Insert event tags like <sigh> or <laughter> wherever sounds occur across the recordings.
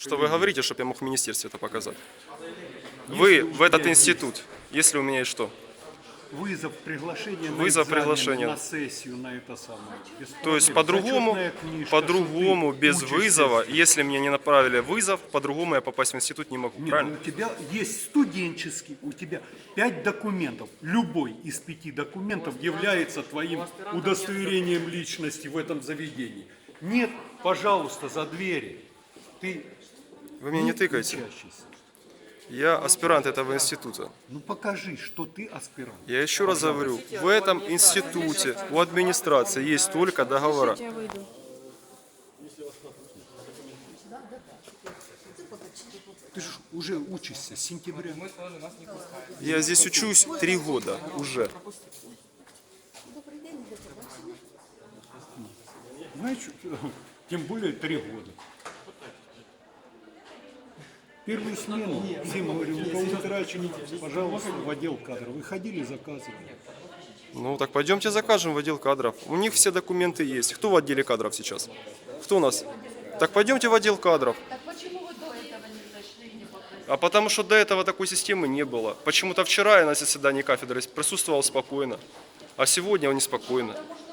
Что вы говорите, чтобы я мог в министерстве это показать? Вы в этот институт, если у меня есть что? Вызов приглашения на Вызов экзамен, приглашения. на сессию, на это самое. Бесплатно. То есть по-другому, по-другому, без вызова, здесь. если мне не направили вызов, по-другому я попасть в институт не могу, Нет, правильно? у тебя есть студенческий, у тебя пять документов. Любой из пяти документов является твоим удостоверением личности в этом заведении. Нет, пожалуйста, за двери. Ты Вы меня не тыкаете. учащийся. Я аспирант этого института. Ну покажи, что ты аспирант. Я еще раз говорю, в этом институте у администрации есть только договора. Я выйду. Ты же уже учишься с сентября. Я здесь учусь три года уже. Знаешь, тем более три года. Первую смену всем говорил, у кого пожалуйста, в отдел кадров. Вы ходили, заказывали. Ну так пойдемте закажем в отдел кадров. У них все документы есть. Кто в отделе кадров сейчас? Кто у нас? Так пойдемте в отдел кадров. Так почему вы до этого не зашли и не попросили? А потому что до этого такой системы не было. Почему-то вчера я на заседании кафедры присутствовал спокойно, а сегодня он неспокойно. Потому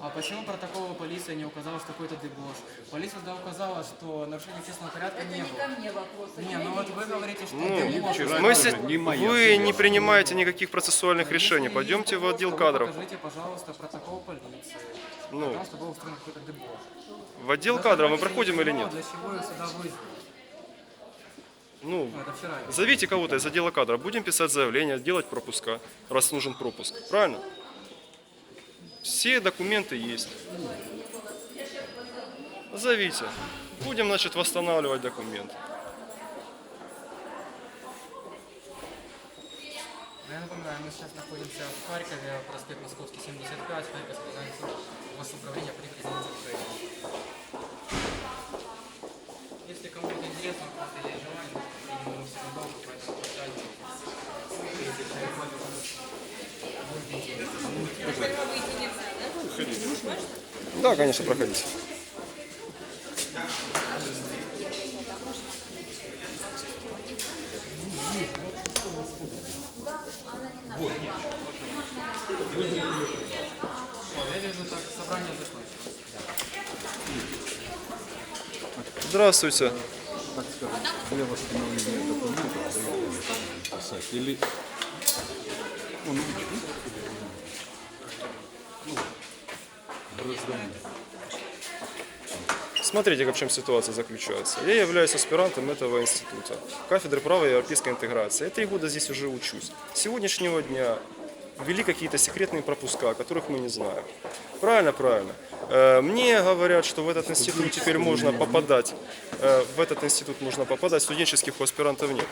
А почему протокола полиция не указала, что какой-то дебош? Полиция тогда указала, что нарушения общественного порядка Это не не было. ко мне вопрос. Не, ну вот вы говорите, что Ну, дебош. мы моя вы не принимаете никаких процессуальных решений. Пойдемте в отдел кадров. Покажите, пожалуйста, протокол полиции. Ну. Потому что был устроен какой-то дебош. В отдел кадров мы проходим или нет? Для чего их сюда вызвали? Ну, Ну, это вчера. зовите кого-то из отдела кадров. Будем писать заявление, делать пропуска, раз нужен пропуск. Правильно? Все документы есть. Зовите. Будем, значит, восстанавливать документы. Ну, Я напоминаю, мы сейчас находимся в Харькове, проспект Московский, 75, Харьковский городской госуправление при президенте Украины. Если кому-то интересно, просто есть желание, я не могу себе долго, поэтому прощайте. Да, конечно, проходите. Здравствуйте. так. Или он Смотрите, в чем ситуация заключается. Я являюсь аспирантом этого института, кафедры права и европейской интеграции. Я три года здесь уже учусь. С сегодняшнего дня ввели какие-то секретные пропуска, о которых мы не знаем. Правильно, правильно. Э, Мне говорят, что в этот институт теперь можно попадать, э, в этот институт можно попадать, студенческих у аспирантов нет.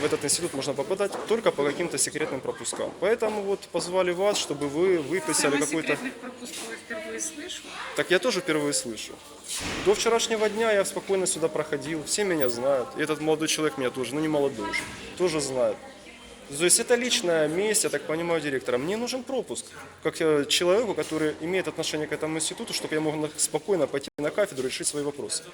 В этот институт можно попадать только по каким-то секретным пропускам. Поэтому вот позвали вас, чтобы вы выписали какой-то... секретных пропусков я впервые слышу. Так я тоже впервые слышу. До вчерашнего дня я спокойно сюда проходил, все меня знают. И этот молодой человек меня тоже, ну не молодой уже, тоже знает. То есть это личная месть, я так понимаю, директора. Мне нужен пропуск, как э, человеку, который имеет отношение к этому институту, чтобы я мог спокойно пойти на кафедру и решить свои вопросы.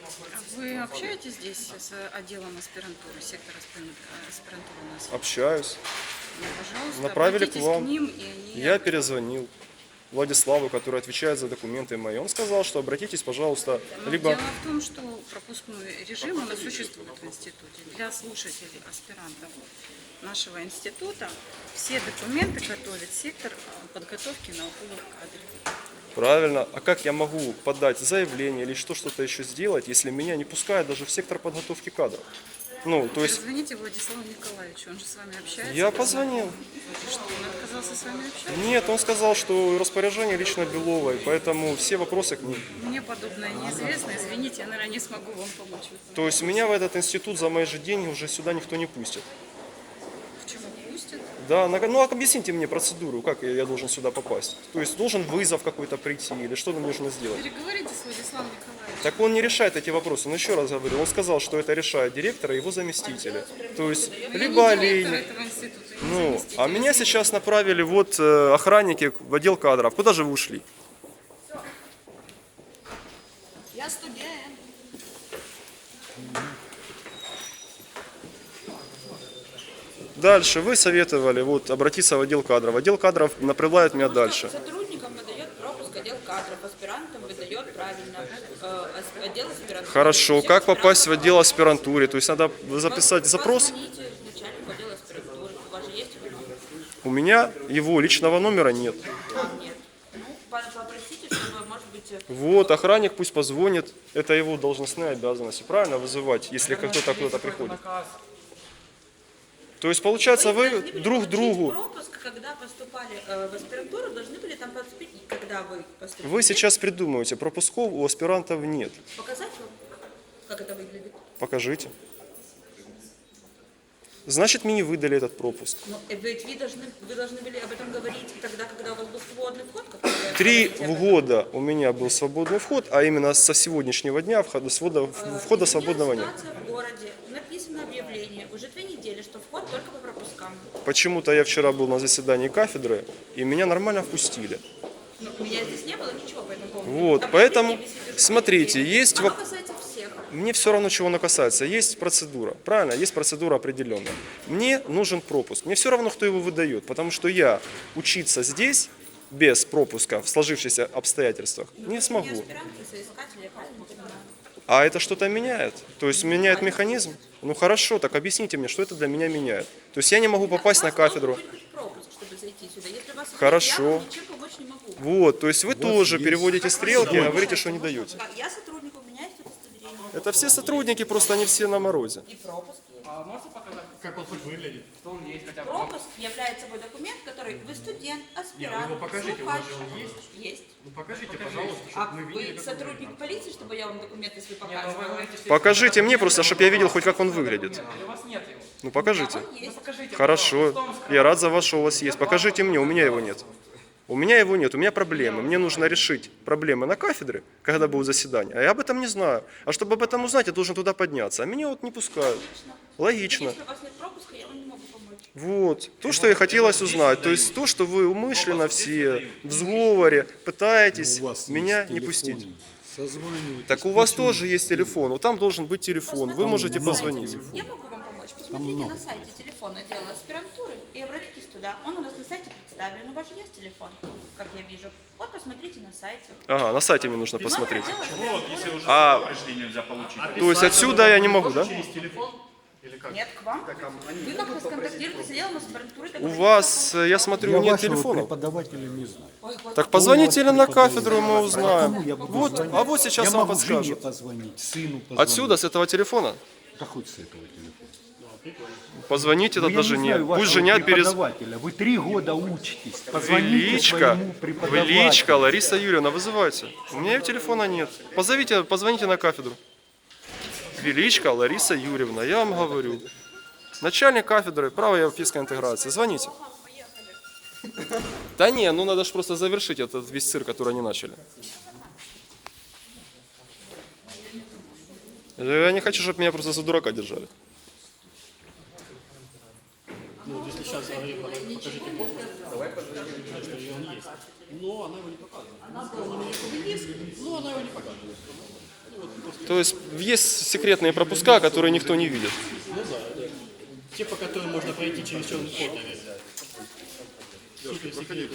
Вы общаетесь здесь с отделом аспирантуры, сектор аспиран- аспирантуры у нас? Общаюсь. Ну, пожалуйста, Направили к вам. ним, и они... Я перезвонил Владиславу, который отвечает за документы мои. Он сказал, что обратитесь, пожалуйста, Но либо... Дело в том, что пропускной режим нас существует в институте. Для слушателей, аспирантов нашего института все документы готовит сектор подготовки науковых кадров. Правильно. А как я могу подать заявление или что что-то еще сделать, если меня не пускают даже в сектор подготовки кадров? Ну, то есть Позвоните Владиславу Николаевичу, он же с вами общается. я позвонил. Что, он отказался с вами общаться? Нет, он сказал, что распоряжение лично Беловой, поэтому все вопросы к ним. Мне подобное неизвестно. Извините, я, наверное, не смогу вам помочь. То есть меня в этот институт за мои же деньги уже сюда никто не пустит. Да, ну а объясните мне процедуру, как я, я должен сюда попасть. То есть должен вызов какой-то прийти или что мне нужно сделать? Переговорите с Владиславом Николаевичем. Так он не решает эти вопросы. Но еще раз говорю, он сказал, что это решает директор и его заместители. То есть либо не директор Олейник, этого института, и не Ну, а меня сейчас направили вот э, охранники в отдел кадров. Куда же вы ушли? Я студент. Дальше вы советовали вот обратиться в отдел кадров. Отдел кадров направляет меня дальше. Сотрудникам выдает пропуск отдел кадров, аспирантам выдает правильно э, отдел аспирантуры. Хорошо, Всем как попасть в отдел аспирантуры? То есть надо записать запрос? У вас же есть его номер? У меня его личного номера нет. Нет. Ну, по- попросите, чтобы, может быть, э, Вот, охранник пусть позвонит. Это его должностные обязанности. Правильно вызывать, если кто-то кто-то приходит. То есть получается вы были друг другу. пропуск, когда поступали э, в аспирантуру, должны были там поступить, когда вы поступили. Вы сейчас придумываете, пропусков у аспирантов нет. Показать вам, как это выглядит? Покажите. Значит, мне не выдали этот пропуск. Ну, э, ведь вы должны, вы должны были об этом говорить тогда, когда у вас был свободный вход. вы Три года у меня был свободный вход, а именно со сегодняшнего дня входа, Э, входа изменилась свободного нет. в городе, уже две недели, что вход только по пропускам. Почему-то я вчера был на заседании кафедры, и меня нормально впустили. Ну, у меня здесь не было ничего по этому поводу. Вот, Объявление поэтому, смотрите, есть Оно касается всех. Мне все равно, чего оно касается. Есть процедура, правильно? Есть процедура определенная. Мне нужен пропуск. Мне все равно, кто его выдает, потому что я учиться здесь без пропуска в сложившихся обстоятельствах не Не смогу. А это что-то меняет? То есть меняет механизм? Ну хорошо, так объясните мне, что это для меня меняет. То есть я не могу попасть на кафедру. Хорошо. Вот, то есть вы тоже есть- переводите стрелки и говорите, что не даете. Это все сотрудники, просто они все на морозе. И пропуск как он хоть выглядит? Что он есть хотя бы? Пропуск является собой документ, который вы студент, аспирант, его покажите, у вас же он есть? Есть. Ну покажите, пожалуйста, А чтобы мы видели, вы как сотрудник полиции, чтобы я вам документы свои ну показывала? Покажите мне просто, чтобы я видел хоть как он выглядит. Или у вас нет его? Ну покажите. Он есть. Покажите, Хорошо, я рад за вас, что у вас есть. Покажите мне, у меня его нет. У меня его нет, у меня проблемы. Мне нужно решить проблемы на кафедре, когда будет заседание. А я об этом не знаю. А чтобы об этом узнать, я должен туда подняться. А меня вот не пускают. Логично. Если у вас нет пропуска, я вам не могу помочь. Вот. То, что и хотелось узнать. То есть то, что вы умышленно все в сговоре пытаетесь У вас меня не пустить. Так у вас Почему? тоже есть телефон. Вот там должен быть телефон. Вы можете позвонить. Я могу вам. Посмотрите на сайте телефон отдела аспирантуры и обратитесь туда. Он у нас на сайте представлен. У вас же есть телефон, как я вижу. Вот посмотрите на сайте. Ага, на сайте мне нужно посмотреть. Отдел аспирантуры. А, пришли, нельзя получить. то есть отсюда я не могу, да? Через телефон? Или как? Нет, к вам. Вы нам сконтактируете с отделом аспирантуры. У вас, э, я смотрю, Я нет вашего телефонов. преподавателя не знаю. Ой, господи. Так позвоните или на кафедру, мы узнаем. Кому я буду Вот, а вот сейчас я вам могу жене подскажут. позвонить, сыну позвонить. Отсюда, с этого телефона? Да хоть с этого телефона. Позвоните Ну, тогда не жене. знаю Пусть женя перез... Вы три года учитесь. Позвоните Величко. Величко, Лариса Юрьевна, вызывайте. У меня телефона нет. Позовите, позвоните на кафедру. Величко, Лариса Юрьевна, я вам говорю. Начальник кафедры права европейской интеграции. Звоните. Да не, ну надо же просто завершить этот весь цирк, который они начали. Я не хочу, чтобы меня просто за дурака держали. То есть есть секретные пропуска, которые никто не видит. Те, по которым можно пройти через черный ход, наверное. Супер.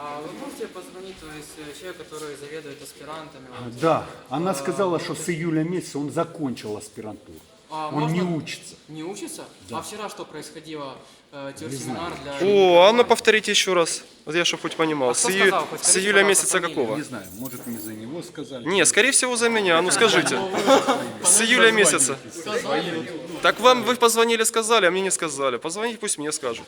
А вы можете позвонить, то есть, э, человеку, который заведует аспирантами? Да, она сказала, что с июля месяца он закончил аспирантуру. А Он можно- не учится. Не учится? А вчера что происходило? Э, семинар для... О, а ну повторите еще раз. Вот я чтобы хоть понимал. А с, ию- сказал? Хоть с скажите, июля пожалуйста, месяца фамилию. какого? Не знаю, может не за него сказали. Не, скорее всего за меня. Ну <laughs> скажите. <laughs> С июля месяца. Так вам вы позвонили, сказали, а мне не сказали. Позвоните, пусть мне скажут.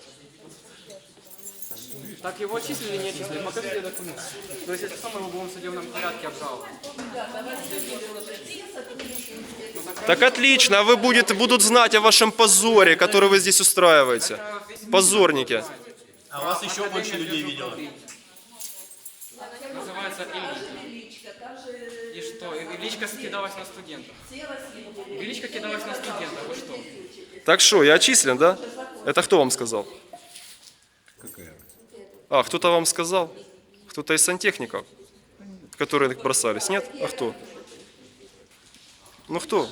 Так его отчислили, не отчислили? Покажите документы. То есть, это самое в любом судебном порядке обжаловать. Так отлично, а вы будет, будут знать о вашем позоре, который вы здесь устраиваете. Позорники. А вас еще больше людей видело. Называется Ильичка. И что? И Ильичка кидалась на студентов. Ильичка кидалась на студентов. Вы что? Так что, я отчислен, да? Это кто вам сказал? Какая? А, кто-то вам сказал? Кто-то из сантехников? которые бросались? Нет? А кто? Ну кто?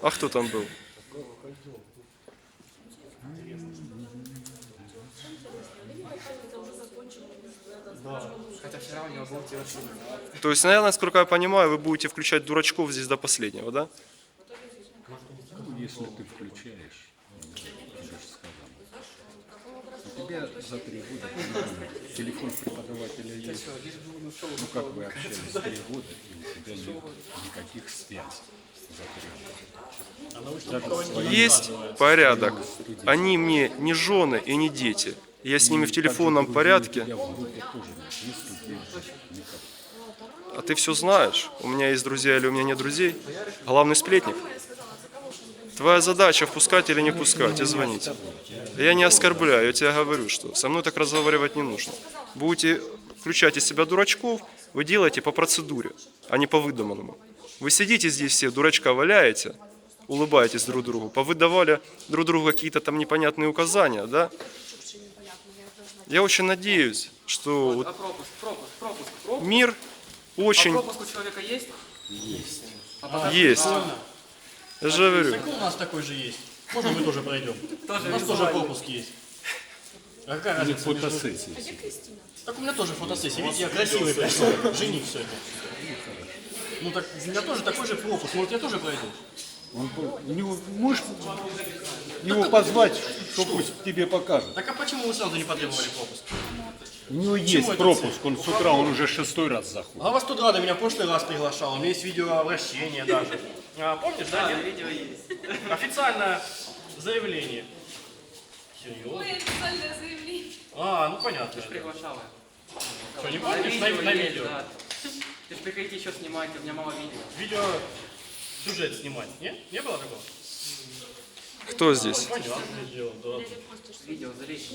А кто там был? То есть, наверное, насколько я понимаю, вы будете включать дурачков здесь до последнего, да? Ну, если ты включаешь, я же тебя за три года телефон преподавателя есть. Ну как вы общались три года, и у тебя нет никаких связей. Есть порядок. Они мне не жены и не дети. Я с ними в телефонном порядке. А ты все знаешь. У меня есть друзья или у меня нет друзей. Главный сплетник. Твоя задача впускать или не пускать и звонить. Я не оскорбляю, я тебе говорю, что со мной так разговаривать не нужно. Будете включать из себя дурачков, вы делаете по процедуре, а не по выдуманному. Вы сидите здесь все, дурачка валяете, улыбаетесь друг другу, повыдавали друг другу какие-то там непонятные указания, да? Я очень надеюсь, что вот А пропуск, пропуск, пропуск, пропуск. мир А очень пропуск у человека есть? есть. Я же говорю. Так у нас такой же есть. Можно мы тоже пройдем? у нас тоже пропуск есть. А какая разница между- Фотосессии. Так у меня тоже фотосессия. Видите, я красивый пришел. Жених сегодня. Ну так у меня тоже такой же пропуск. Может, я тоже пройду? Он него- можешь его позвать, что пусть тебе покажет. Так а почему вы сразу не потребовали пропуск? У него есть это пропуск, он с утра, он уже шестой раз заходит. А вас тут рада меня в прошлый раз приглашал. У меня есть видеообращение даже. А, помнишь, да? нет? видео есть. Официальное заявление. Серьезно? А, ну понятно. Приглашала. Что, не помнишь? На, на есть, видео. да. Ты же приходите еще снимать, у меня мало видео. Видео сюжет снимать. Нет? Не было такого? Кто здесь? Понятное дело, да. Видео залезь.